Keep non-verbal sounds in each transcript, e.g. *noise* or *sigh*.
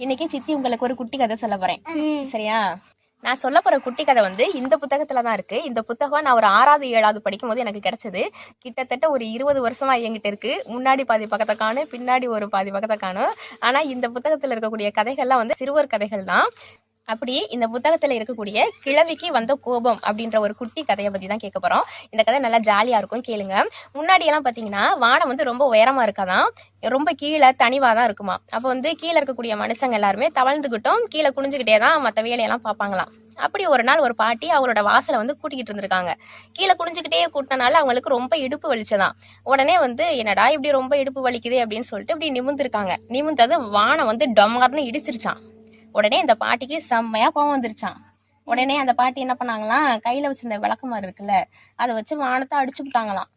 இன்னைக்கு சித்தி உங்களுக்கு ஒரு குட்டி கதை சொல்ல போறேன். சரியா? நான் சொல்ல போற குட்டி கதை வந்து இந்த புத்தகத்துல தான் இருக்கு. இந்த புத்தகம் நான் ஒரு ஆறாவது ஏழாவது படிக்கும் போது எனக்கு கிடைச்சது. கிட்டத்தட்ட ஒரு இருபது வருஷமா என்கிட்ட இருக்கு. முன்னாடி பாதி பக்கத்தை காணும் பின்னாடி ஒரு பாதி பக்கத்தை காணும் ஆனா இந்த புத்தகத்துல இருக்கக்கூடிய கதைகள்லாம் வந்து சிறுவர் கதைகள் தான். அப்படி இந்த புத்தகத்துல இருக்கக்கூடிய கிழவிக்கு வந்த கோபம் அப்படின்ற ஒரு குட்டி கதையை பத்தி தான் கேட்க போறோம். இந்த கதை நல்லா ஜாலியா இருக்கும் கேளுங்க. முன்னாடி எல்லாம் பாத்தீங்கன்னா வானம் வந்து ரொம்ப உயரமா இருக்காதான். ரொம்ப கீழே தனிவாதான் இருக்குமா. அப்போ வந்து கீழே இருக்கக்கூடிய மனுஷங்க எல்லாருமே தவழ்ந்துக்கிட்டும் கீழே குனிஞ்சுக்கிட்டே தான் மற்ற வேலையெல்லாம் பார்ப்பாங்களாம் அப்படி ஒரு நாள் ஒரு பாட்டி அவரோட வாசலை வந்து கூட்டிக்கிட்டு இருந்திருக்காங்க. கீழே குனிஞ்சுக்கிட்டே கூட்டினால அவங்களுக்கு ரொம்ப இடுப்பு வலிச்சதான். உடனே வந்து என்னடா இப்படி ரொம்ப இடுப்பு வலிக்குது? அப்படின்னு சொல்லிட்டு இப்படி நிமிந்திருக்காங்க நிமிர்ந்தது வானம் வந்து டொமார்னு இடிச்சிருச்சான் உடனே இந்த பாட்டிக்கு செம்மையா கோவம் வந்துருச்சான் உடனே அந்த பாட்டி என்ன பண்ணாங்களாம் கையில வச்சிருந்த விளக்குமாறு இருக்குல்ல அதை வச்சு வானத்தை அடிச்சு விட்டாங்களாம்.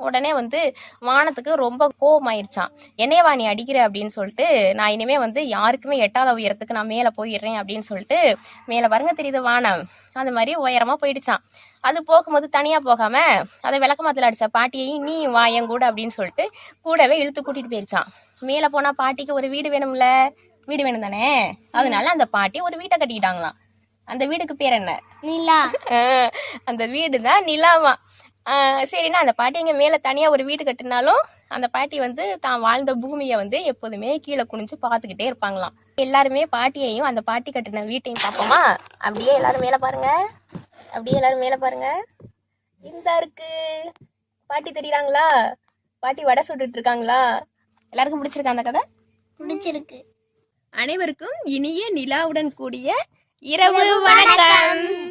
உடனே வந்து வானத்துக்கு ரொம்ப கோவமாயிருச்சான் என்னையவா நீ அடிக்கிற அப்படின்னு சொல்லிட்டு நான் இனிமே வந்து யாருக்குமே எட்டாத உயரத்துக்கு நான் மேலே போயிடுறேன் அப்படின்னு சொல்லிட்டு மேலே பாருங்க தெரியுது வானம். அந்த மாதிரி உயரமா போயிடுச்சான் அது போகும்போது தனியா போகாம அதை விளக்கமாத்தில் அடிச்சா பாட்டியையும் நீ வா என் கூட அப்படின்னு சொல்லிட்டு கூடவே இழுத்து கூட்டிட்டு போயிருச்சான் மேலே போனா பாட்டிக்கு ஒரு வீடு வேணும்ல வீடு வேணும் தானே அதனால அந்த பாட்டி ஒரு வீட்டை கட்டிக்கிட்டாங்களாம். அந்த வீடுக்கு பேர் என்ன? நிலா. *laughs* அந்த வீடு தான் நிலாவா சரின்னா அந்த பாட்டி இங்கே மேலே தனியாக ஒரு வீடு கட்டினாலும் அந்த பாட்டி வந்து தான் வாழ்ந்த பூமியை வந்து எப்போதுமே கீழே குனிஞ்சு பார்த்துக்கிட்டே இருப்பாங்களாம். எல்லாருமே பாட்டியையும் அந்த பாட்டி கட்டின வீட்டையும் பார்ப்போமா? அப்படியே எல்லாரும் மேலே பாருங்க. அப்படியே எல்லாரும் மேலே பாருங்க. இந்த இருக்கு. பாட்டி தெரியுறாங்களா? பாட்டி வடை சுட்டுட்டு இருக்காங்களா? எல்லாருக்கும் பிடிச்சிருக்கா அந்த கதை? பிடிச்சிருக்கு. அனைவருக்கும் இனிய நிலாவுடன் கூடிய இரவு வணக்கம்.